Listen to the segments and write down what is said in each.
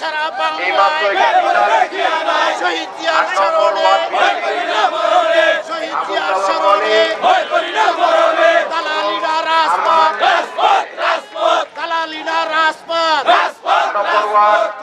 সারা বাংলায় শহীদ জিয়ার স্মরণে শহীদ জিয়ার স্মরণে দালালিরা রাজপথ দালালিরা রাজপথ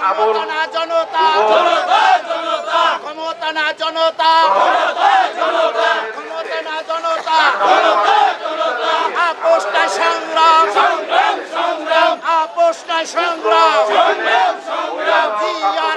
ক্ষমতা না জনতা ক্ষমতা না জনতা। ক্ষমতা না জনতা আপোষটা সংগ্রাম। সংগ্রাম আপোষটা সংগ্রাম।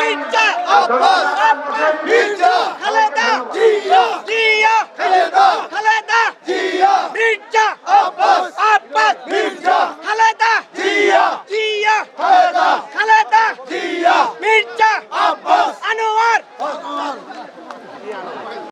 মির্জা আব্বাস মির্জা খালেদা জিয়া জিয়া খালেদা খালেদা জিয়া মির্জা আব্বাস আব্বাস মির্জা